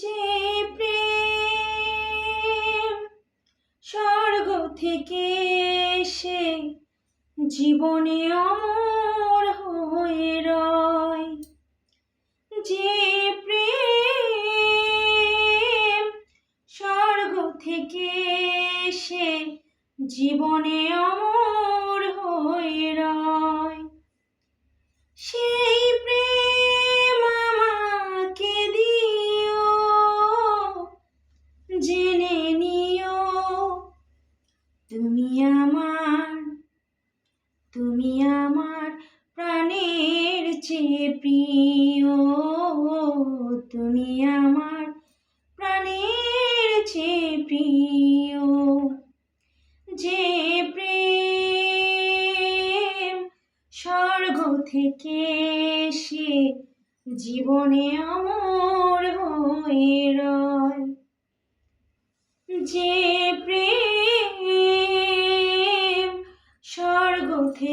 যে প্রেম স্বর্গ থেকে এসে জীবনে অমর হয়ে রয়। যে প্রেম স্বর্গ থেকে এসে জীবনে অমর হয়ে রয়। সেই তুমি আমার প্রাণের চেয়ে প্রিয়, তুমি আমার প্রাণের চেয়ে প্রিয়। যে প্রেম স্বর্গ থেকে সে জীবনে অমর হয়ে রয়। যে প্রেম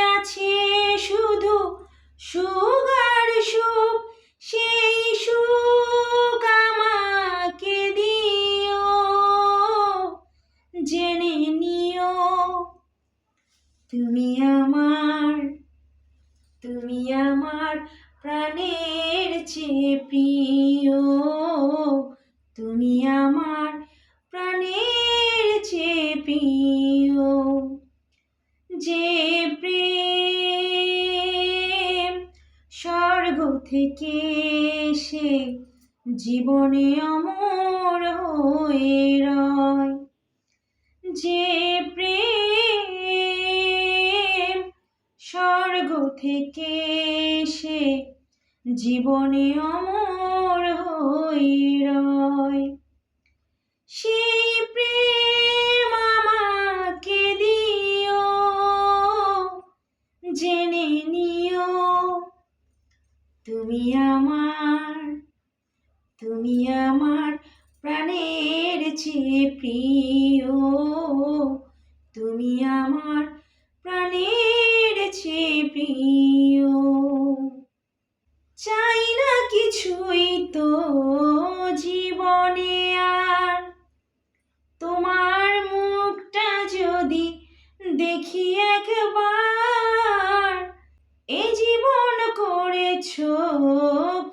আছে শুধু সুখ আর সুখ, সেই সুখ আমাকে দিও, জেনে নিও। তুমি আমার তুমি আমার প্রাণের চেয়ে প্রিয়। তুমি আমার প্রাণের চেয়ে প্রিয়। যে প্রেম স্বর্গ থেকে সে জীবনে অমর হয়ে রয়। যে প্রেম স্বর্গ থেকে সে জীবনে অমর হয়ে রয়। সেই প্রেম তুমি আমার প্রাণের চেয়ে প্রিয়। তুমি আমার প্রাণের চেয়ে প্রিয়। চাই না কিছুই তো জীবনে আর। তোমার মুখটা যদি দেখি করেছ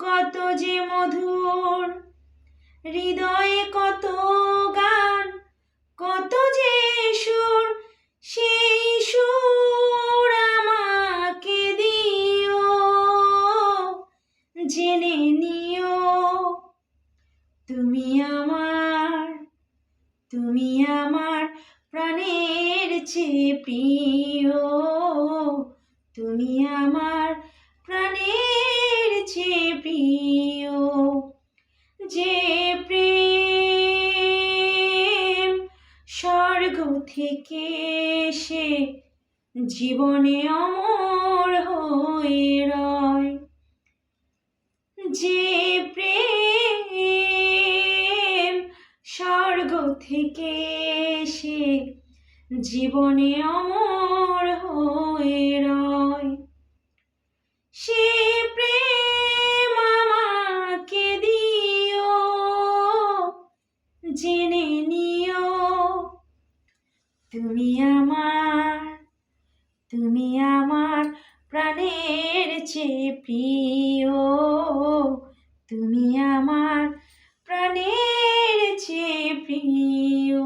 কত যে মধুর, হৃদয়ে কত গান, কত যে সুর, সেই সুর আমাকে দিও, জেনে নিও। তুমি আমার তুমি আমার প্রাণের চেয়ে প্রিয়, তুমি আমার প্রাণের যে প্রিয় যে প্রেম, স্বর্গ থেকে সে জীবনে অমর হয়ে রয়। যে প্রেম, স্বর্গ থেকে সে জীবনে অমর জেনে নিও। তুমি আমার তুমি আমার প্রাণের চেয়ে প্রিয়। তুমি আমার প্রাণের চেয়ে প্রিয়।